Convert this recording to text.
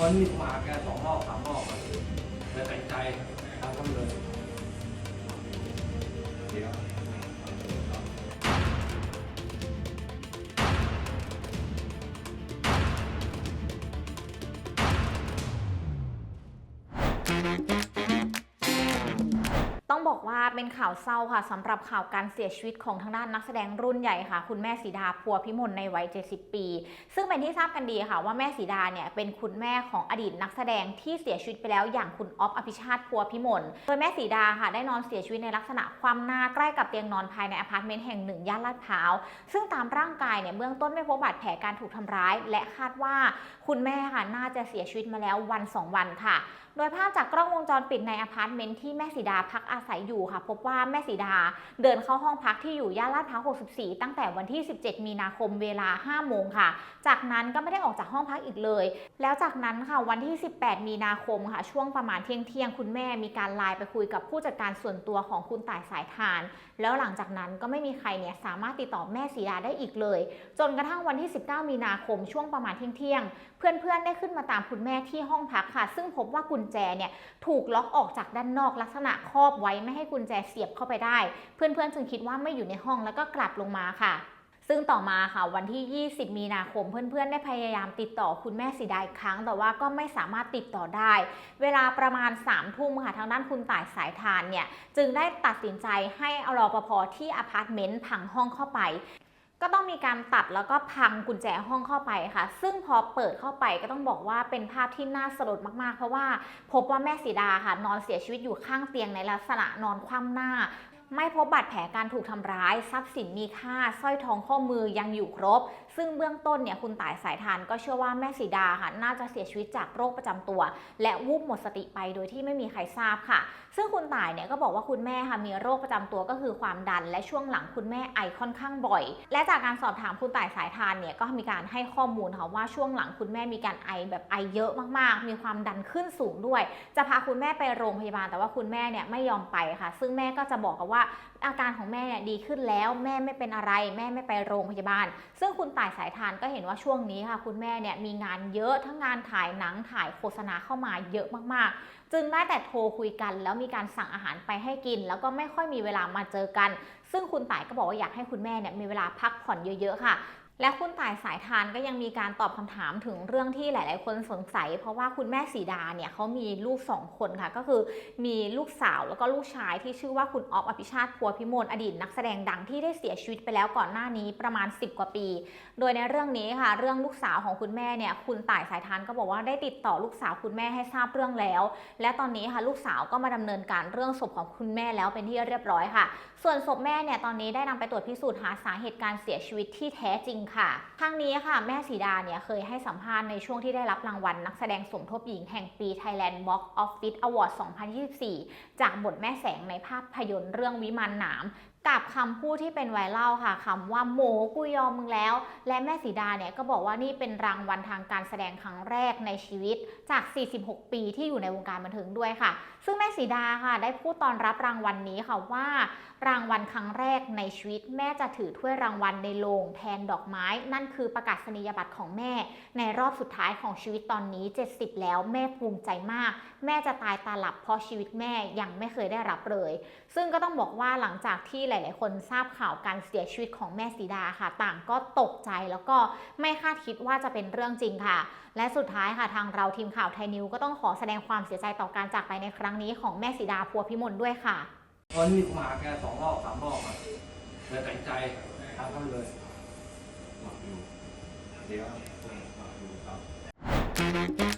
วันนี้มาแกสองรอบสามรอบเลยตัดสินใจทำเลยเดี๋ยว Thank you. ต้องบอกว่าเป็นข่าวเศร้าค่ะสำหรับข่าวการเสียชีวิตของทางด้านนักแสดงรุ่นใหญ่ค่ะ คุณแม่สีดาพัวพิมลในวัย 70 ปี ซึ่งเป็นที่ทราบกันดีค่ะ ว่าแม่สีดาเนี่ยเป็นคุณแม่ของอดีตนักแสดงที่เสียชีวิตไปแล้วอย่างคุณอ๊อฟอภิชาติพัวพิมลโดยแม่สีดาค่ะ ได้นอนเสียชีวิตในลักษณะความหน้าใกล้กับเตียงนอนภายในอพาร์ตเมนต์แห่งหนึ่งย่านลาดพร้าวซึ่งตามร่างกายเนี่ยเบื้องต้นไม่พบบาดแผลการถูกทำร้าย และคาดว่าคุณแม่ค่ะน่าจะเสียชีวิตมาแล้ววันสองวันค่ะ โดยภาพจากกล้องวงจรปิดในอพาร์ตเมนต์ที่แม่สีดาพักอาศัยอยู่ค่ะพบว่าแม่สีดาเดินเข้าห้องพักที่อยู่ย่านลาดพร้าว 64 ตั้งแต่วันที่ 17 มีนาคมเวลา 5 โมงค่ะ จากนั้นก็ไม่ได้ออกจากห้องพักอีกเลย แล้วจากนั้นค่ะวันที่ 18 มีนาคมค่ะ ช่วงประมาณเที่ยงเที่ยงคุณแม่มีการไลน์ไปคุยกับผู้จัดการส่วนตัวของคุณต่ายสายทาน แล้วหลังจากนั้นก็ไม่มีใครเนี่ยสามารถติดต่อแม่สีดาได้อีกเลย จนกระทั่งวันที่ 19 มีนาคมช่วงประมาณเที่ยงเที่ยงเพื่อนๆได้ขึ้นมาตามคุณแม่ที่ห้องพักค่ะ ซึ่งพบว่ากุญแจเนี่ยถูกล็อกออกจากด้านนอกลักษณะครอบไว้ไม่ให้กุญแจเสียบเข้าไปได้ เพื่อนๆจึงคิดว่าไม่อยู่ในห้องแล้วก็กลับลงมาค่ะซึ่งต่อมาค่ะวันที่ 20 มีนาคมเพื่อนๆ ได้พยายามติดต่อคุณแม่สีดาอีกครั้ง แต่ว่าก็ไม่สามารถติดต่อได้ เวลาประมาณ3ามทุ่มค่ะทางด้านคุณต่ายสายทานเนี่ย จึงได้ตัดสินใจให้เอารอปภที่อพาร์ตเมนต์ผังห้องเข้าไป ก็ต้องมีการตัดแล้วก็พังกุญแจห้องเข้าไปค่ะ ซึ่งพอเปิดเข้าไปก็ต้องบอกว่าเป็นภาพที่น่าสลดมากๆ เพราะว่าพบว่าแม่สีดาค่ะ นอนเสียชีวิตอยู่ข้างเตียงในลักษณะนอนคว่ำหน้า ไม่พบบาดแผลการถูกทำร้าย ทรัพย์สินมีค่าสร้อยทองข้อมือยังอยู่ครบ ซึ่งเบื้องต้นเนี่ยคุณต่ายสายทานก็เชื่อว่าแม่สีดาค่ะน่าจะเสียชีวิตจากโรคประจำตัว และวูบหมดสติไปโดยที่ไม่มีใครทราบค่ะ ซึ่งคุณต่ายเนี่ยก็บอกว่าคุณแม่ค่ะมีโรคประจำตัวก็คือความดัน และช่วงหลังคุณแม่ไอค่อนข้างบ่อย และจากการสอบถามคุณต่ายสายทานเนี่ยก็มีการให้ข้อมูลค่ะว่าช่วงหลังคุณแม่มีการไอแบบไอเยอะมากๆ มีความดันขึ้นสูงด้วย จะพาคุณแม่ไปโรงพยาบาล แต่ว่าคุณแม่เนี่ยไม่ยอมไปค่ะ ซึ่งแม่ก็จะบอกกับว่าอาการของแม่เนี่ยดีขึ้นแล้วแม่ไม่เป็นอะไร แม่ไม่ไปโรงพยาบาล ซึ่งคุณต่ายสายทานก็เห็นว่าช่วงนี้ค่ะ คุณแม่เนี่ยมีงานเยอะทั้งงานถ่ายหนังถ่ายโฆษณาเข้ามาเยอะมากๆ จึงได้แต่โทรคุยกัน แล้วมีการสั่งอาหารไปให้กิน แล้วก็ไม่ค่อยมีเวลามาเจอกัน ซึ่งคุณต่ายก็บอกว่าอยากให้คุณแม่เนี่ยมีเวลาพักผ่อนเยอะๆค่ะ และคุณต่ายสายทานก็ยังมีการตอบคำถามถึงเรื่องที่หลาย ๆ คนสงสัย เพราะว่าคุณแม่สีดาเนี่ยเขามีลูกสองคนค่ะ ก็คือมีลูกสาวแล้วก็ลูกชายที่ชื่อว่าคุณออฟอภิชาติพัวพิมลอดีตนักแสดงดังที่ได้เสียชีวิตไปแล้วก่อนหน้านี้ประมาณ 10 กว่าปี โดยในเรื่องนี้ค่ะ เรื่องลูกสาวของคุณแม่เนี่ยคุณต่ายสายทานก็บอกว่าได้ติดต่อลูกสาวคุณแม่ให้ทราบเรื่องแล้ว และตอนนี้ค่ะลูกสาวก็มาดำเนินการเรื่องศพของคุณแม่แล้วเป็นที่เรียบร้อยค่ะ ส่วนศพแม่เนี่ยตอนนี้ได้นำไปตรวจพิสูจน์หาสาเหตุการเสียชีวิตที่แท้จริงค่ะทั้งนี้ค่ะแม่สีดาเนี่ยเคยให้สัมภาษณ์ในช่วงที่ได้รับรางวัลนักแสดงสมทบหญิงแห่งปี Thailand Box Office Award 2024 จากบทแม่แสงในภาพยนตร์เรื่องวิมานหนาม กับคำพูดที่เป็นไวรัลค่ะคำว่าโหมกูยอมมึงแล้ว และแม่สีดาเนี่ยก็บอกว่านี่เป็นรางวัลทางการแสดงครั้งแรกในชีวิตจาก 46 ปีที่อยู่ในวงการบันเทิงด้วยค่ะ ซึ่งแม่สีดาค่ะ ได้พูดตอนรับรางวัลนี้ค่ะว่า รางวัลครั้งแรกในชีวิต แม่จะถือถ้วยรางวัลในโรงแทนดอกไม้ นั่นคือประกาศนียบัตรของแม่ ในรอบสุดท้ายของชีวิตตอนนี้ 70 แล้วแม่ภูมิใจมาก แม่จะตายตาหลับเพราะชีวิตแม่ยังไม่เคยได้รับเลย ซึ่งก็ต้องบอกว่าหลังจากที่หลาย ๆ คนทราบข่าวการเสียชีวิตของแม่สีดาค่ะ ต่างก็ตกใจแล้วก็ไม่คาดคิดว่าจะเป็นเรื่องจริงค่ะ และสุดท้ายค่ะทางเราทีมข่าวไทยนิวก็ต้องขอแสดงความเสียใจต่อการจากไปในครั้งนี้ของแม่สีดาพัวพิมลด้วยค่ะวันนี้มาแกสองรอบสามรอบอะเลยตัดสินใจทำทำเลยเดี๋ยวไทย